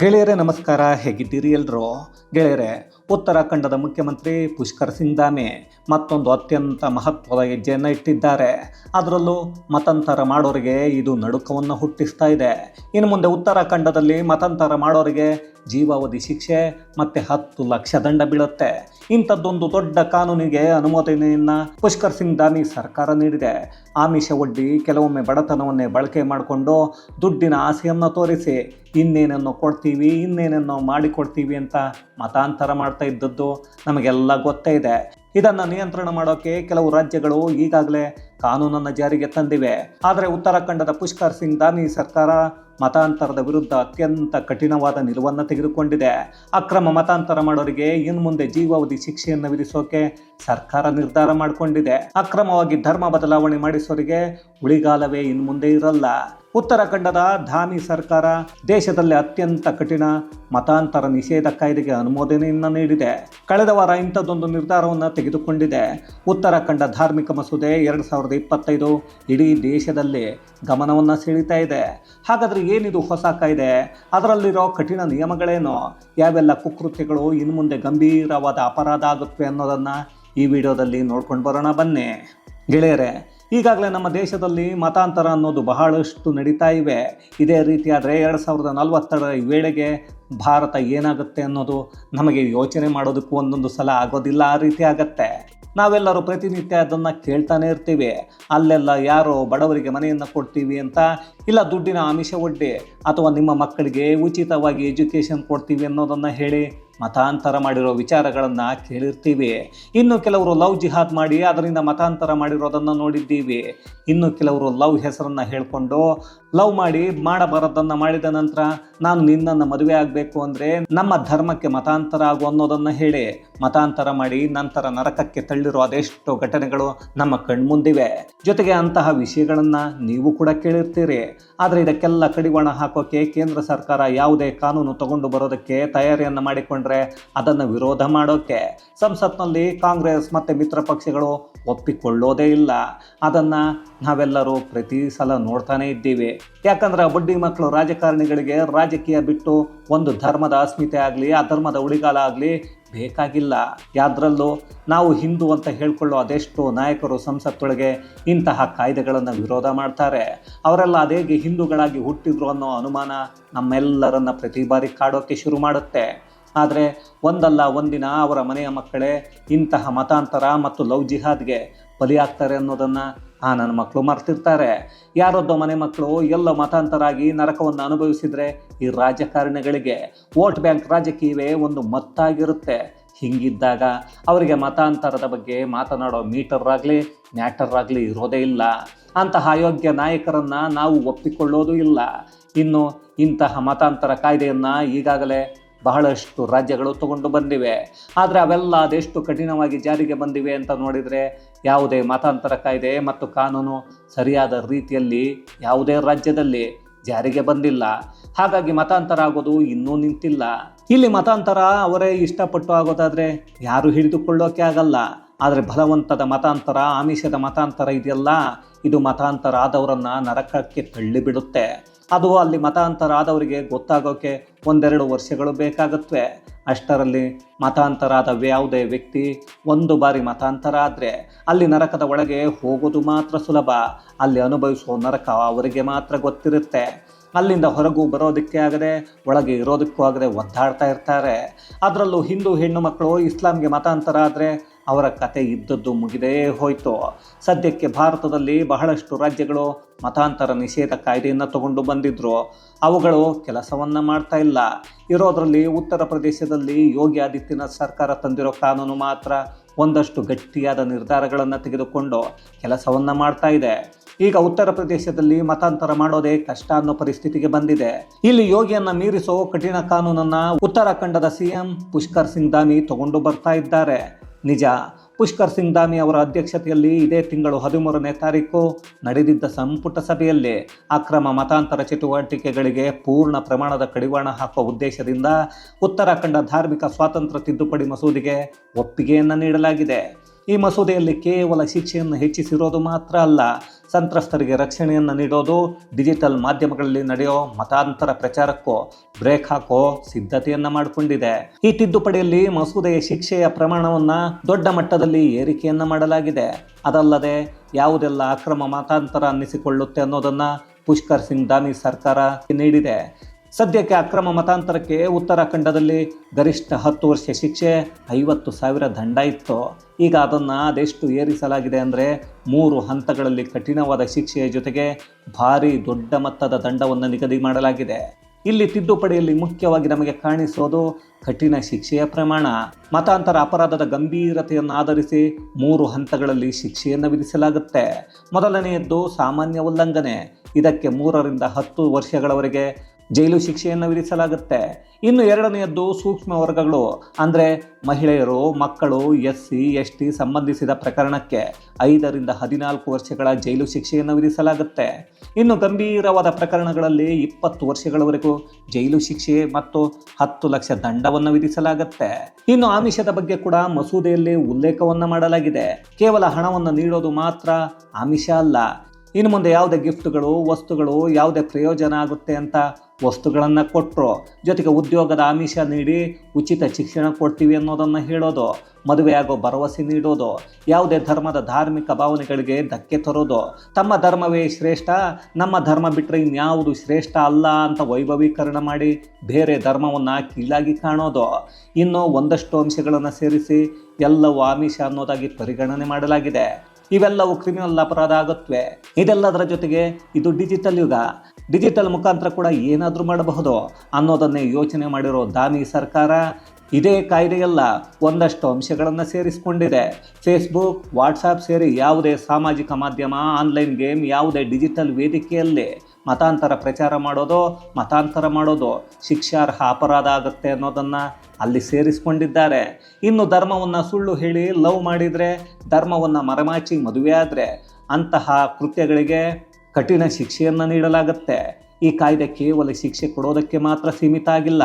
ಗೆಳೆಯರೇ, ನಮಸ್ಕಾರ. ಹೇಗಿದ್ದೀರಿ ಎಲ್ರು? ಗೆಳೆಯರೇ, ಉತ್ತರಾಖಂಡದ ಮುಖ್ಯಮಂತ್ರಿ ಪುಷ್ಕರ್ ಸಿಂಗ್ ಧಾಮಿ ಮತ್ತೊಂದು ಅತ್ಯಂತ ಮಹತ್ವದ ಹೆಜ್ಜೆಯನ್ನು ಇಟ್ಟಿದ್ದಾರೆ. ಅದರಲ್ಲೂ ಮತಾಂತರ ಮಾಡೋರಿಗೆ ಇದು ನಡುಕವನ್ನು ಹುಟ್ಟಿಸ್ತಾ ಇದೆ. ಇನ್ನು ಮುಂದೆ ಉತ್ತರಾಖಂಡದಲ್ಲಿ ಮತಾಂತರ ಮಾಡೋರಿಗೆ ಜೀವಾವಧಿ ಶಿಕ್ಷೆ ಮತ್ತು ಹತ್ತು ಲಕ್ಷ ದಂಡ ಬೀಳುತ್ತೆ. ಇಂಥದ್ದೊಂದು ದೊಡ್ಡ ಕಾನೂನಿಗೆ ಅನುಮೋದನೆಯನ್ನು ಪುಷ್ಕರ್ ಸಿಂಗ್ ಧಾಮಿ ಸರ್ಕಾರ ನೀಡಿದೆ. ಆಮಿಷ ಒಡ್ಡಿ ಕೆಲವೊಮ್ಮೆ ಬಡತನವನ್ನೇ ಬಳಕೆ ಮಾಡಿಕೊಂಡು ದುಡ್ಡಿನ ಆಸೆಯನ್ನು ತೋರಿಸಿ ಇನ್ನೇನನ್ನು ಕೊಡ್ತೀವಿ, ಇನ್ನೇನನ್ನು ಮಾಡಿಕೊಡ್ತೀವಿ ಅಂತ ಮತಾಂತರ ಮಾಡ್ತಾ ಇದ್ದದ್ದು ನಮಗೆಲ್ಲ ಗೊತ್ತೇ ಇದೆ. ಇದನ್ನು ನಿಯಂತ್ರಣ ಮಾಡೋಕ್ಕೆ ಕೆಲವು ರಾಜ್ಯಗಳು ಈಗಾಗಲೇ ಕಾನೂನನ್ನು ಜಾರಿಗೆ ತಂದಿವೆ. ಆದರೆ ಉತ್ತರಾಖಂಡದ ಪುಷ್ಕರ್ ಸಿಂಗ್ ಧಾಮಿ ಸರ್ಕಾರ ಮತಾಂತರದ ವಿರುದ್ಧ ಅತ್ಯಂತ ಕಠಿಣವಾದ ನಿಲುವನ್ನು ತೆಗೆದುಕೊಂಡಿದೆ. ಅಕ್ರಮ ಮತಾಂತರ ಮಾಡೋರಿಗೆ ಇನ್ನು ಮುಂದೆ ಜೀವಾವಧಿ ಶಿಕ್ಷೆಯನ್ನು ವಿಧಿಸೋಕೆ ಸರ್ಕಾರ ನಿರ್ಧಾರ ಮಾಡಿಕೊಂಡಿದೆ. ಅಕ್ರಮವಾಗಿ ಧರ್ಮ ಬದಲಾವಣೆ ಮಾಡಿಸೋರಿಗೆ ಉಳಿಗಾಲವೇ ಇನ್ನು ಮುಂದೆ ಇರಲ್ಲ. ಉತ್ತರಾಖಂಡದ ಧಾಮಿ ಸರ್ಕಾರ ದೇಶದಲ್ಲಿ ಅತ್ಯಂತ ಕಠಿಣ ಮತಾಂತರ ನಿಷೇಧ ಕಾಯ್ದೆಗೆ ಅನುಮೋದನೆಯನ್ನು ನೀಡಿದೆ. ಕಳೆದ ವಾರ ಇಂಥದ್ದೊಂದು ನಿರ್ಧಾರವನ್ನು ತೆಗೆದುಕೊಂಡಿದೆ. ಉತ್ತರಾಖಂಡ ಧಾರ್ಮಿಕ ಮಸೂದೆ ಎರಡು ಸಾವಿರದ ಇಪ್ಪತ್ತೈದು ಇಡೀ ದೇಶದಲ್ಲಿ ಗಮನವನ್ನು ಸೆಳೀತಾ ಇದೆ. ಹಾಗಾದರೆ ಏನಿದು ಹೊಸ ಕಾಯ್ದೆ? ಅದರಲ್ಲಿರೋ ಕಠಿಣ ನಿಯಮಗಳೇನು? ಯಾವೆಲ್ಲ ಕುಕೃತ್ಯಗಳು ಇನ್ನು ಮುಂದೆ ಗಂಭೀರವಾದ ಅಪರಾಧ ಆಗುತ್ತೆ ಅನ್ನೋದನ್ನು ಈ ವಿಡಿಯೋದಲ್ಲಿ ನೋಡ್ಕೊಂಡು ಬರೋಣ ಬನ್ನಿ. ಗೆಳೆಯರೇ, ಈಗಾಗಲೇ ನಮ್ಮ ದೇಶದಲ್ಲಿ ಮತಾಂತರ ಅನ್ನೋದು ಬಹಳಷ್ಟು ನಡೀತಾ ಇವೆ. ಇದೇ ರೀತಿಯಾದರೆ ಎರಡು ಸಾವಿರದ ನಲವತ್ತರ ವೇಳೆಗೆ ಭಾರತ ಏನಾಗುತ್ತೆ ಅನ್ನೋದು ನಮಗೆ ಯೋಚನೆ ಮಾಡೋದಕ್ಕೂ ಒಂದೊಂದು ಸಲ ಆಗೋದಿಲ್ಲ ಆ ರೀತಿ ಆಗತ್ತೆ. ನಾವೆಲ್ಲರೂ ಪ್ರತಿನಿತ್ಯ ಅದನ್ನು ಕೇಳ್ತಾನೆ ಇರ್ತೀವಿ. ಅಲ್ಲೆಲ್ಲ ಯಾರೋ ಬಡವರಿಗೆ ಮನೆಯನ್ನು ಕೊಡ್ತೀವಿ ಅಂತ, ಇಲ್ಲ ದುಡ್ಡಿನ ಆಮಿಷ ಒಡ್ಡಿ ಅಥವಾ ನಿಮ್ಮ ಮಕ್ಕಳಿಗೆ ಉಚಿತವಾಗಿ ಎಜುಕೇಷನ್ ಕೊಡ್ತೀವಿ ಅನ್ನೋದನ್ನು ಹೇಳಿ ಮತಾಂತರ ಮಾಡಿರೋ ವಿಚಾರಗಳನ್ನು ಕೇಳಿರ್ತೀವಿ. ಇನ್ನು ಕೆಲವರು ಲವ್ ಜಿಹಾದ್ ಮಾಡಿ ಅದರಿಂದ ಮತಾಂತರ ಮಾಡಿರೋದನ್ನು ನೋಡಿದ್ದೀವಿ. ಇನ್ನು ಕೆಲವರು ಲವ್ ಹೆಸರನ್ನು ಹೇಳಿಕೊಂಡು ಲವ್ ಮಾಡಿ ಮಾಡಬಾರದನ್ನು ಮಾಡಿದ ನಂತರ ನಾನು ನಿನ್ನನ್ನು ಮದುವೆ ಆಗಬೇಕು ಅಂದರೆ ನಮ್ಮ ಧರ್ಮಕ್ಕೆ ಮತಾಂತರ ಆಗು ಅನ್ನೋದನ್ನು ಹೇಳಿ ಮತಾಂತರ ಮಾಡಿ ನಂತರ ನರಕಕ್ಕೆ ತಳ್ಳಿರೋ ಅದೆಷ್ಟೋ ಘಟನೆಗಳು ನಮ್ಮ ಕಣ್ಮುಂದಿವೆ. ಜೊತೆಗೆ ಅಂತಹ ವಿಷಯಗಳನ್ನು ನೀವು ಕೂಡ ಕೇಳಿರ್ತೀರಿ. ಆದರೆ ಇದಕ್ಕೆಲ್ಲ ಕಡಿವಾಣ ಹಾಕೋಕೆ ಕೇಂದ್ರ ಸರ್ಕಾರ ಯಾವುದೇ ಕಾನೂನು ತಗೊಂಡು ಬರೋದಕ್ಕೆ ತಯಾರಿಯನ್ನು ಮಾಡಿಕೊಂಡ್ರೆ ಅದನ್ನು ವಿರೋಧ ಮಾಡೋಕೆ ಸಂಸತ್ನಲ್ಲಿ ಕಾಂಗ್ರೆಸ್ ಮತ್ತು ಮಿತ್ರ ಪಕ್ಷಗಳು ಒಪ್ಪಿಕೊಳ್ಳೋದೇ ಇಲ್ಲ. ಅದನ್ನು ನಾವೆಲ್ಲರೂ ಪ್ರತಿ ಸಲ ನೋಡ್ತಾನೆ ಇದ್ದೀವಿ. ಯಾಕಂದ್ರೆ ಬಡ್ಡಿ ಮಕ್ಕಳು ರಾಜಕಾರಣಿಗಳಿಗೆ ರಾಜಕೀಯ ಬಿಟ್ಟು ಒಂದು ಧರ್ಮದ ಅಸ್ಮಿತೆ ಆಗಲಿ, ಆ ಧರ್ಮದ ಉಳಿಗಾಲ ಆಗಲಿ ಬೇಕಾಗಿಲ್ಲ. ಯಾದ್ರಲ್ಲೂ ನಾವು ಹಿಂದೂ ಅಂತ ಹೇಳ್ಕೊಳ್ಳೋ ಅದೆಷ್ಟು ನಾಯಕರು ಸಂಸತ್ತೊಳಗೆ ಇಂತಹ ಕಾಯ್ದೆಗಳನ್ನು ವಿರೋಧ ಮಾಡ್ತಾರೆ. ಅವರೆಲ್ಲ ಅದೇಗೆ ಹಿಂದೂಗಳಾಗಿ ಹುಟ್ಟಿದ್ರು ಅನ್ನೋ ಅನುಮಾನ ನಮ್ಮೆಲ್ಲರನ್ನ ಪ್ರತಿ ಬಾರಿ ಕಾಡೋಕ್ಕೆ ಶುರು ಮಾಡುತ್ತೆ. ಆದರೆ ಒಂದಲ್ಲ ಒಂದಿನ ಅವರ ಮನೆಯ ಮಕ್ಕಳೇ ಇಂತಹ ಮತಾಂತರ ಮತ್ತು ಲವ್ ಜಿಹಾದ್ಗೆ ಬಲಿಯಾಗ್ತಾರೆ ಅನ್ನೋದನ್ನು ಆ ನನ್ನ ಮಕ್ಕಳು ಮರ್ತಿರ್ತಾರೆ. ಯಾರೊಬ್ಬ ಮನೆ ಮಕ್ಕಳು ಎಲ್ಲ ಮತಾಂತರಾಗಿ ನರಕವನ್ನು ಅನುಭವಿಸಿದರೆ ಈ ರಾಜಕಾರಣಿಗಳಿಗೆ ವೋಟ್ ಬ್ಯಾಂಕ್ ರಾಜಕೀಯವೇ ಒಂದು ಮತ್ತಾಗಿರುತ್ತೆ. ಹಿಂಗಿದ್ದಾಗ ಅವರಿಗೆ ಮತಾಂತರದ ಬಗ್ಗೆ ಮಾತನಾಡೋ ಮೀಟರ್ ಆಗಲಿ ಮ್ಯಾಟರ್ ಆಗಲಿ ಇರೋದೇ ಇಲ್ಲ. ಅಂತಹ ಅಯೋಗ್ಯ ನಾಯಕರನ್ನು ನಾವು ಒಪ್ಪಿಕೊಳ್ಳೋದು ಇಲ್ಲ. ಇನ್ನು ಇಂತಹ ಮತಾಂತರ ಕಾಯ್ದೆಯನ್ನು ಈಗಾಗಲೇ ಬಹಳಷ್ಟು ರಾಜ್ಯಗಳು ತಗೊಂಡು ಬಂದಿವೆ. ಆದರೆ ಅವೆಲ್ಲ ಅದೆಷ್ಟು ಕಠಿಣವಾಗಿ ಜಾರಿಗೆ ಬಂದಿವೆ ಅಂತ ನೋಡಿದರೆ ಯಾವುದೇ ಮತಾಂತರ ಕಾಯ್ದೆ ಮತ್ತು ಕಾನೂನು ಸರಿಯಾದ ರೀತಿಯಲ್ಲಿ ಯಾವುದೇ ರಾಜ್ಯದಲ್ಲಿ ಜಾರಿಗೆ ಬಂದಿಲ್ಲ. ಹಾಗಾಗಿ ಮತಾಂತರ ಆಗೋದು ಇನ್ನೂ ನಿಂತಿಲ್ಲ. ಇಲ್ಲಿ ಮತಾಂತರ ಅವರೇ ಇಷ್ಟಪಟ್ಟು ಆಗೋದಾದರೆ ಯಾರು ಹಿಡಿದುಕೊಳ್ಳೋಕೆ ಆಗಲ್ಲ. ಆದರೆ ಬಲವಂತದ ಮತಾಂತರ, ಆಮಿಷದ ಮತಾಂತರ ಇದೆಯಲ್ಲ. ಇದು ಮತಾಂತರ ಆದವರನ್ನು ನರಕಕ್ಕೆ ತಳ್ಳಿಬಿಡುತ್ತೆ. ಅದು ಅಲ್ಲಿ ಮತಾಂತರ ಆದವರಿಗೆ ಗೊತ್ತಾಗೋಕೆ ಒಂದೆರಡು ವರ್ಷಗಳು ಬೇಕಾಗುತ್ತವೆ. ಅಷ್ಟರಲ್ಲಿ ಮತಾಂತರ ಆದ ಯಾವುದೇ ವ್ಯಕ್ತಿ ಒಂದು ಬಾರಿ ಮತಾಂತರ ಆದರೆ ಅಲ್ಲಿ ನರಕದ ಒಳಗೆ ಹೋಗೋದು ಮಾತ್ರ ಸುಲಭ. ಅಲ್ಲಿ ಅನುಭವಿಸುವ ನರಕ ಅವರಿಗೆ ಮಾತ್ರ ಗೊತ್ತಿರುತ್ತೆ. ಅಲ್ಲಿಂದ ಹೊರಗೂ ಬರೋದಕ್ಕೆ ಆಗದೆ, ಒಳಗೆ ಇರೋದಕ್ಕೂ ಆಗದೆ ಒದ್ದಾಡ್ತಾ ಇರ್ತಾರೆ. ಅದರಲ್ಲೂ ಹಿಂದೂ ಹೆಣ್ಣು ಮಕ್ಕಳು ಇಸ್ಲಾಂಗೆ ಮತಾಂತರ ಆದರೆ ಅವರ ಕತೆ ಇದ್ದದ್ದು ಮುಗಿದೇ ಹೋಯಿತು. ಸದ್ಯಕ್ಕೆ ಭಾರತದಲ್ಲಿ ಬಹಳಷ್ಟು ರಾಜ್ಯಗಳು ಮತಾಂತರ ನಿಷೇಧ ಕಾಯ್ದೆಯನ್ನು ತಗೊಂಡು ಬಂದಿದ್ರು. ಅವುಗಳು ಕೆಲಸವನ್ನು ಮಾಡ್ತಾ ಇಲ್ಲ. ಇರೋದರಲ್ಲಿ ಉತ್ತರ ಪ್ರದೇಶದಲ್ಲಿ ಯೋಗಿ ಆದಿತ್ಯನಾಥ್ ಸರ್ಕಾರ ತಂದಿರೋ ಕಾನೂನು ಮಾತ್ರ ಒಂದಷ್ಟು ಗಟ್ಟಿಯಾದ ನಿರ್ಧಾರಗಳನ್ನು ತೆಗೆದುಕೊಂಡು ಕೆಲಸವನ್ನು ಮಾಡ್ತಾ ಇದೆ. ಈಗ ಉತ್ತರ ಪ್ರದೇಶದಲ್ಲಿ ಮತಾಂತರ ಮಾಡೋದೇ ಕಷ್ಟ ಅನ್ನೋ ಪರಿಸ್ಥಿತಿಗೆ ಬಂದಿದೆ. ಇಲ್ಲಿ ಯೋಗಿಯನ್ನ ಮೀರಿಸೋ ಕಠಿಣ ಕಾನೂನನ್ನ ಉತ್ತರಾಖಂಡದ ಸಿಎಂ ಪುಷ್ಕರ್ ಸಿಂಗ್ ಧಾಮಿ ತಗೊಂಡು ಬರ್ತಾ ಇದ್ದಾರೆ. ನಿಜ, ಪುಷ್ಕರ್ ಸಿಂಗ್ ಧಾಮಿ ಅವರ ಅಧ್ಯಕ್ಷತೆಯಲ್ಲಿ ಇದೇ ತಿಂಗಳು ಹದಿಮೂರನೇ ತಾರೀಕು ನಡೆದಿದ್ದ ಸಂಪುಟ ಸಭೆಯಲ್ಲಿ ಅಕ್ರಮ ಮತಾಂತರ ಚಟುವಟಿಕೆಗಳಿಗೆ ಪೂರ್ಣ ಪ್ರಮಾಣದ ಕಡಿವಾಣ ಹಾಕುವ ಉದ್ದೇಶದಿಂದ ಉತ್ತರಾಖಂಡ ಧಾರ್ಮಿಕ ಸ್ವಾತಂತ್ರ್ಯ ತಿದ್ದುಪಡಿ ಮಸೂದೆಗೆ ಒಪ್ಪಿಗೆಯನ್ನು ನೀಡಲಾಗಿದೆ. ಈ ಮಸೂದೆಯಲ್ಲಿ ಕೇವಲ ಶಿಕ್ಷೆಯನ್ನು ಹೆಚ್ಚಿಸಿರೋದು ಮಾತ್ರ ಅಲ್ಲ, ಸಂತ್ರಸ್ತರಿಗೆ ರಕ್ಷಣೆಯನ್ನು ನೀಡೋದು, ಡಿಜಿಟಲ್ ಮಾಧ್ಯಮಗಳಲ್ಲಿ ನಡೆಯೋ ಮತಾಂತರ ಪ್ರಚಾರಕ್ಕೂ ಬ್ರೇಕ್ ಹಾಕೋ ಸಿದ್ಧತೆಯನ್ನು ಮಾಡಿಕೊಂಡಿದೆ. ಈ ತಿದ್ದುಪಡಿಯಲ್ಲಿ ಮಸೂದೆಯ ಶಿಕ್ಷೆಯ ಪ್ರಮಾಣವನ್ನು ದೊಡ್ಡ ಮಟ್ಟದಲ್ಲಿ ಏರಿಕೆಯನ್ನ ಮಾಡಲಾಗಿದೆ. ಅದಲ್ಲದೆ ಯಾವುದೆಲ್ಲ ಅಕ್ರಮ ಮತಾಂತರ ಅನ್ನಿಸಿಕೊಳ್ಳುತ್ತೆ ಅನ್ನೋದನ್ನು ಪುಷ್ಕರ್ ಸಿಂಗ್ ಧಾನಿ ಸರ್ಕಾರ ನೀಡಿದೆ. ಸದ್ಯಕ್ಕೆ ಅಕ್ರಮ ಮತಾಂತರಕ್ಕೆ ಉತ್ತರಾಖಂಡದಲ್ಲಿ ಗರಿಷ್ಠ ಹತ್ತು ವರ್ಷ ಶಿಕ್ಷೆ, ಐವತ್ತು ಸಾವಿರ ದಂಡ ಇತ್ತು. ಈಗ ಅದನ್ನು ಅದೆಷ್ಟು ಏರಿಸಲಾಗಿದೆ ಅಂದರೆ ಮೂರು ಹಂತಗಳಲ್ಲಿ ಕಠಿಣವಾದ ಶಿಕ್ಷೆಯ ಜೊತೆಗೆ ಭಾರಿ ದೊಡ್ಡ ಮೊತ್ತದ ದಂಡವನ್ನು ನಿಗದಿ ಮಾಡಲಾಗಿದೆ. ಇಲ್ಲಿ ತಿದ್ದುಪಡಿಯಲ್ಲಿ ಮುಖ್ಯವಾಗಿ ನಮಗೆ ಕಾಣಿಸೋದು ಕಠಿಣ ಶಿಕ್ಷೆಯ ಪ್ರಮಾಣ. ಮತಾಂತರ ಅಪರಾಧದ ಗಂಭೀರತೆಯನ್ನು ಆಧರಿಸಿ ಮೂರು ಹಂತಗಳಲ್ಲಿ ಶಿಕ್ಷೆಯನ್ನು ವಿಧಿಸಲಾಗುತ್ತೆ. ಮೊದಲನೆಯದ್ದು ಸಾಮಾನ್ಯ ಉಲ್ಲಂಘನೆ. ಇದಕ್ಕೆ ಮೂರರಿಂದ ಹತ್ತು ವರ್ಷಗಳವರೆಗೆ ಜೈಲು ಶಿಕ್ಷೆಯನ್ನು ವಿಧಿಸಲಾಗುತ್ತೆ. ಇನ್ನು ಎರಡನೆಯದ್ದು ಸೂಕ್ಷ್ಮ ವರ್ಗಗಳು, ಅಂದರೆ ಮಹಿಳೆಯರು, ಮಕ್ಕಳು ಎಸ್ ಸಿ ಎಸ್ ಟಿ ಸಂಬಂಧಿಸಿದ ಪ್ರಕರಣಕ್ಕೆ ಐದರಿಂದ ಹದಿನಾಲ್ಕು ವರ್ಷಗಳ ಜೈಲು ಶಿಕ್ಷೆಯನ್ನು ವಿಧಿಸಲಾಗುತ್ತೆ. ಇನ್ನು ಗಂಭೀರವಾದ ಪ್ರಕರಣಗಳಲ್ಲಿ ಇಪ್ಪತ್ತು ವರ್ಷಗಳವರೆಗೂ ಜೈಲು ಶಿಕ್ಷೆ ಮತ್ತು ಹತ್ತು ಲಕ್ಷ ದಂಡವನ್ನು ವಿಧಿಸಲಾಗುತ್ತೆ. ಇನ್ನು ಆಮಿಷದ ಬಗ್ಗೆ ಕೂಡ ಮಸೂದೆಯಲ್ಲಿ ಉಲ್ಲೇಖವನ್ನು ಮಾಡಲಾಗಿದೆ. ಕೇವಲ ಹಣವನ್ನು ನೀಡೋದು ಮಾತ್ರ ಆಮಿಷ ಅಲ್ಲ ಇನ್ನು ಮುಂದೆ ಯಾವುದೇ ಗಿಫ್ಟ್ಗಳು, ವಸ್ತುಗಳು ಯಾವುದೇ ಪ್ರಯೋಜನ ಆಗುತ್ತೆ ಅಂತ ವಸ್ತುಗಳನ್ನು ಕೊಟ್ಟರು ಜೊತೆಗೆ ಉದ್ಯೋಗದ ಆಮಿಷ ನೀಡಿ ಉಚಿತ ಶಿಕ್ಷಣ ಕೊಡ್ತೀವಿ ಅನ್ನೋದನ್ನು ಹೇಳೋದು, ಮದುವೆ ಆಗೋ ಭರವಸೆ ನೀಡೋದು, ಯಾವುದೇ ಧರ್ಮದ ಧಾರ್ಮಿಕ ಭಾವನೆಗಳಿಗೆ ಧಕ್ಕೆ ತರೋದು. ತಮ್ಮ ಧರ್ಮವೇ ಶ್ರೇಷ್ಠ, ನಮ್ಮ ಧರ್ಮ ಬಿಟ್ಟರೆ ಇನ್ಯಾವುದು ಶ್ರೇಷ್ಠ ಅಲ್ಲ ಅಂತ ವೈಭವೀಕರಣ ಮಾಡಿ ಬೇರೆ ಧರ್ಮವನ್ನು ಕೀಳಾಗಿ ಕಾಣೋದು. ಇನ್ನೂ ಒಂದಷ್ಟು ಅಂಶಗಳನ್ನು ಸೇರಿಸಿ ಎಲ್ಲವೂ ಆಮಿಷ ಅನ್ನೋದಾಗಿ ಪರಿಗಣನೆ ಮಾಡಲಾಗಿದೆ. ಇವೆಲ್ಲವೂ ಕ್ರಿಮಿನಲ್ ಅಪರಾಧ ಆಗುತ್ತವೆ. ಇದೆಲ್ಲದರ ಜೊತೆಗೆ ಇದು ಡಿಜಿಟಲ್ ಯುಗ. ಡಿಜಿಟಲ್ ಮುಖಾಂತರ ಕೂಡ ಏನಾದರೂ ಮಾಡಬಹುದು ಅನ್ನೋದನ್ನೇ ಯೋಚನೆ ಮಾಡಿರೋ ದಾನಿ ಸರ್ಕಾರ ಇದೇ ಕಾಯ್ದೆಯೆಲ್ಲ ಒಂದಷ್ಟು ಅಂಶಗಳನ್ನು ಸೇರಿಸಿಕೊಂಡಿದೆ. ಫೇಸ್ಬುಕ್ ವಾಟ್ಸಾಪ್ ಸೇರಿ ಯಾವುದೇ ಸಾಮಾಜಿಕ ಮಾಧ್ಯಮ ಆನ್ಲೈನ್ ಗೇಮ್ ಯಾವುದೇ ಡಿಜಿಟಲ್ ವೇದಿಕೆಯಲ್ಲಿ ಮತಾಂತರ ಪ್ರಚಾರ ಮಾಡೋದು, ಮತಾಂತರ ಮಾಡೋದು ಶಿಕ್ಷಾರ್ಹ ಅಪರಾಧ ಆಗುತ್ತೆ ಅನ್ನೋದನ್ನು ಅಲ್ಲಿ ಸೇರಿಸಿಕೊಂಡಿದ್ದಾರೆ. ಇನ್ನು ಧರ್ಮವನ್ನು ಸುಳ್ಳು ಹೇಳಿ ಲವ್ ಮಾಡಿದರೆ, ಧರ್ಮವನ್ನು ಮರೆಮಾಚಿ ಮದುವೆ ಆದರೆ ಅಂತಹ ಕೃತ್ಯಗಳಿಗೆ ಕಠಿಣ ಶಿಕ್ಷೆಯನ್ನು ನೀಡಲಾಗುತ್ತೆ. ಈ ಕಾಯ್ದೆ ಕೇವಲ ಶಿಕ್ಷೆ ಕೊಡೋದಕ್ಕೆ ಮಾತ್ರ ಸೀಮಿತ ಆಗಿಲ್ಲ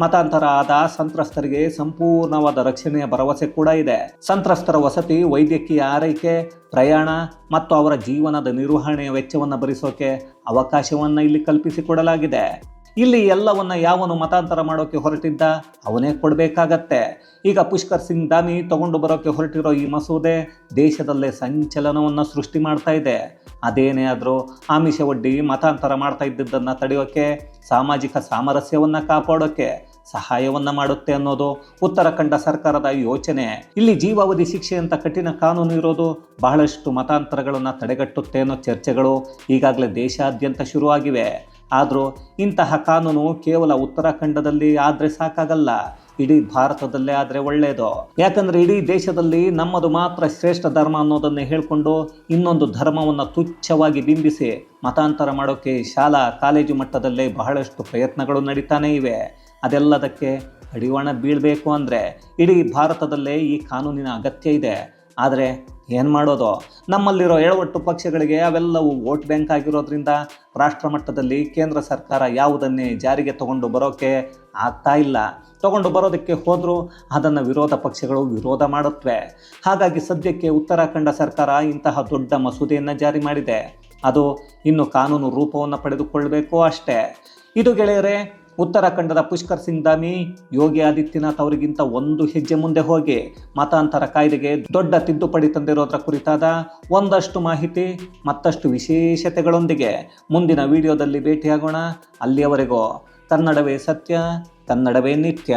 ಮತಾಂತರ ಆದ ಸಂತ್ರಸ್ತರಿಗೆ ಸಂಪೂರ್ಣವಾದ ರಕ್ಷಣೆಯ ಭರವಸೆ ಕೂಡ ಇದೆ. ಸಂತ್ರಸ್ತರ ವಸತಿ, ವೈದ್ಯಕೀಯ ಆರೈಕೆ, ಪ್ರಯಾಣ ಮತ್ತು ಅವರ ಜೀವನದ ನಿರ್ವಹಣೆಯ ವೆಚ್ಚವನ್ನು ಭರಿಸೋಕೆ ಅವಕಾಶವನ್ನು ಇಲ್ಲಿ ಕಲ್ಪಿಸಿಕೊಡಲಾಗಿದೆ. ಇಲ್ಲಿ ಎಲ್ಲವನ್ನ ಯಾವನು ಮತಾಂತರ ಮಾಡೋಕೆ ಹೊರಟಿದ್ದ? ಅವನೇ ಕೊಡಬೇಕಾಗತ್ತೆ. ಈಗ ಪುಷ್ಕರ್ ಸಿಂಗ್ ದಾನಿ ತಗೊಂಡು ಬರೋಕೆ ಹೊರಟಿರೋ ಈ ಮಸೂದೆ ದೇಶದಲ್ಲೇ ಸಂಚಲನವನ್ನು ಸೃಷ್ಟಿ ಮಾಡ್ತಾ ಇದೆ. ಅದೇನೇ ಆದರೂ ಆಮಿಷ ಒಡ್ಡಿ ಮತಾಂತರ ಮಾಡ್ತಾ ಇದ್ದಿದ್ದನ್ನು ತಡೆಯೋಕೆ, ಸಾಮಾಜಿಕ ಸಾಮರಸ್ಯವನ್ನು ಕಾಪಾಡೋಕೆ ಸಹಾಯವನ್ನು ಮಾಡುತ್ತೆ ಅನ್ನೋದು ಉತ್ತರಾಖಂಡ ಸರ್ಕಾರದ ಯೋಚನೆ. ಇಲ್ಲಿ ಜೀವಾವಧಿ ಶಿಕ್ಷೆ ಅಂತ ಕಠಿಣ ಕಾನೂನು ಇರೋದು ಬಹಳಷ್ಟು ಮತಾಂತರಗಳನ್ನು ತಡೆಗಟ್ಟುತ್ತೆ ಅನ್ನೋ ಚರ್ಚೆಗಳು ಈಗಾಗಲೇ ದೇಶಾದ್ಯಂತ ಶುರುವಾಗಿವೆ. ಆದರೂ ಇಂತಹ ಕಾನೂನು ಕೇವಲ ಉತ್ತರಾಖಂಡದಲ್ಲಿ ಆದರೆ ಸಾಕಾಗಲ್ಲ, ಇಡೀ ಭಾರತದಲ್ಲೇ ಆದರೆ ಒಳ್ಳೆಯದು ಯಾಕಂದರೆ ಇಡೀ ದೇಶದಲ್ಲಿ ನಮ್ಮದು ಮಾತ್ರ ಶ್ರೇಷ್ಠ ಧರ್ಮ ಅನ್ನೋದನ್ನು ಹೇಳಿಕೊಂಡು ಇನ್ನೊಂದು ಧರ್ಮವನ್ನು ತುಚ್ಛವಾಗಿ ಬಿಂಬಿಸಿ ಮತಾಂತರ ಮಾಡೋಕ್ಕೆ ಶಾಲಾ, ಕಾಲೇಜು ಮಟ್ಟದಲ್ಲೇ ಬಹಳಷ್ಟು ಪ್ರಯತ್ನಗಳು ನಡೀತಾನೆ ಇವೆ. ಅದೆಲ್ಲದಕ್ಕೆ ಕಡಿವಾಣ ಬೀಳಬೇಕು ಅಂದರೆ ಇಡೀ ಭಾರತದಲ್ಲೇ ಈ ಕಾನೂನಿನ ಅಗತ್ಯ ಇದೆ. ಆದರೆ ಏನು ಮಾಡೋದು? ನಮ್ಮಲ್ಲಿರೋ ಏಳುವಟ್ಟು ಪಕ್ಷಗಳಿಗೆ ಅವೆಲ್ಲವೂ ವೋಟ್ ಬ್ಯಾಂಕ್ ಆಗಿರೋದ್ರಿಂದ ರಾಷ್ಟ್ರ ಮಟ್ಟದಲ್ಲಿ ಕೇಂದ್ರ ಸರ್ಕಾರ ಯಾವುದನ್ನೇ ಜಾರಿಗೆ ತಗೊಂಡು ಬರೋಕ್ಕೆ ಆಗ್ತಾ ಇಲ್ಲ. ತಗೊಂಡು ಬರೋದಕ್ಕೆ ಹೋದರೂ ಅದನ್ನು ವಿರೋಧ ಪಕ್ಷಗಳು ವಿರೋಧ ಮಾಡುತ್ತವೆ ಹಾಗಾಗಿ ಸದ್ಯಕ್ಕೆ ಉತ್ತರಾಖಂಡ ಸರ್ಕಾರ ಇಂತಹ ದೊಡ್ಡ ಮಸೂದೆಯನ್ನು ಜಾರಿ ಮಾಡಿದೆ. ಅದು ಇನ್ನು ಕಾನೂನು ರೂಪವನ್ನು ಪಡೆದುಕೊಳ್ಳಬೇಕು ಅಷ್ಟೇ. ಇದು ಗೆಳೆಯರೆ ಉತ್ತರಾಖಂಡದ ಪುಷ್ಕರ್ ಸಿಂಗ್ ಧಾಮಿ ಯೋಗಿ ಆದಿತ್ಯನಾಥ್ ಅವರಿಗಿಂತ ಒಂದು ಹೆಜ್ಜೆ ಮುಂದೆ ಹೋಗಿ ಮತಾಂತರ ಕಾಯ್ದೆಗೆ ದೊಡ್ಡ ತಿದ್ದುಪಡಿ ತಂದಿರೋದ್ರ ಕುರಿತಾದ ಒಂದಷ್ಟು ಮಾಹಿತಿ, ಮತ್ತಷ್ಟು ವಿಶೇಷತೆಗಳೊಂದಿಗೆ ಮುಂದಿನ ವಿಡಿಯೋದಲ್ಲಿ ಭೇಟಿಯಾಗೋಣ. ಅಲ್ಲಿಯವರೆಗೂ ಕನ್ನಡವೇ ಸತ್ಯ, ಕನ್ನಡವೇ ನಿತ್ಯ.